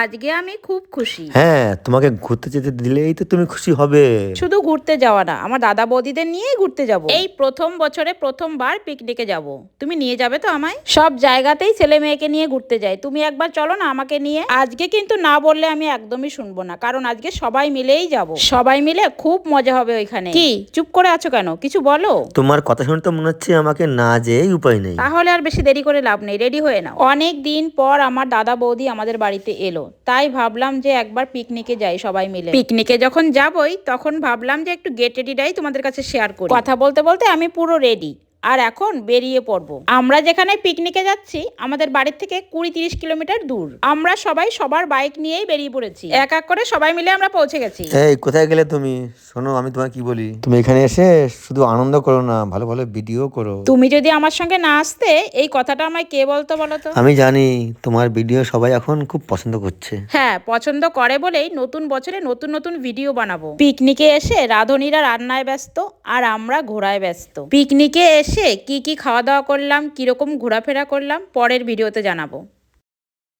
আজকে আমি খুব খুশি। হ্যাঁ তোমাকে ঘুরতে যেতে দিলেই তো তুমি খুশি হবে। শুধু ঘুরতে যাওয়া না আমার দাদা বৌদিদের নিয়েই ঘুরতে যাব। এই প্রথম বছরে প্রথমবার পিকনিকে যাব। তুমি নিয়ে যাবে তো আমায়? সব জায়গাতেই ছেলে মেয়েকে নিয়ে ঘুরতে যাই। তুমি একবার চলো না আমাকে নিয়ে। আজকে কিন্তু না বললে আমি একদমই শুনব না কারণ আজকে সবাই মিলেই যাব। সবাই মিলে খুব মজা হবে ওইখানে। কি? চুপ করে আছো কেন? কিছু বলো? তোমার কথা শুনে তো মনে হচ্ছে আমাকে না যেয়েই উপায় নেই। তাহলে আর বেশি দেরি করে লাভ নেই রেডি হয়ে নাও। অনেক দিন পর আমার দাদা বৌদি আমাদের বাড়িতে এলো। তাই ভাবলাম যে একবার পিকনিকে যাই সবাই মিলে। পিকনিকে যখন যাবই তখন ভাবলাম যে একটু গেট রেডিটাই তোমাদের কাছে শেয়ার করি। কথা বলতে বলতে আমি পুরো রেডি আর এখন বেরিয়ে পড়ব। আমরা যেখানে পিকনিকে যাচ্ছি আমাদের বাড়ির থেকে কুড়ি তিরিশ কিলোমিটার দূর। আমরা সবাই সবার বাইক নিয়েই বেরিয়ে পড়েছি। এক এক করে সবাই মিলে আমরা পৌঁছে গেছি। এই কোথায় গেলে তুমি? শোনো আমি তোমায় কি বলি? তুমি এখানে এসে শুধু আনন্দ করো না ভালো ভালো ভিডিও করো। তুমি যদি আমার সঙ্গে না আসতে এই কথাটা আমায় কে বলতো বলো তো আমি জানি তোমার ভিডিও সবাই এখন খুব পছন্দ করছে। হ্যাঁ পছন্দ করে বলেই নতুন বছরে নতুন নতুন ভিডিও বানাবো। পিকনিকে এসে রাধুনীরা রান্নায় ব্যস্ত আর আমরা ঘোরায় ব্যস্ত। পিকনিকে এসে কি কি খাওয়া দাওয়া করলাম কীরকম ঘোরাফেরা করলাম পরের ভিডিওতে জানাব।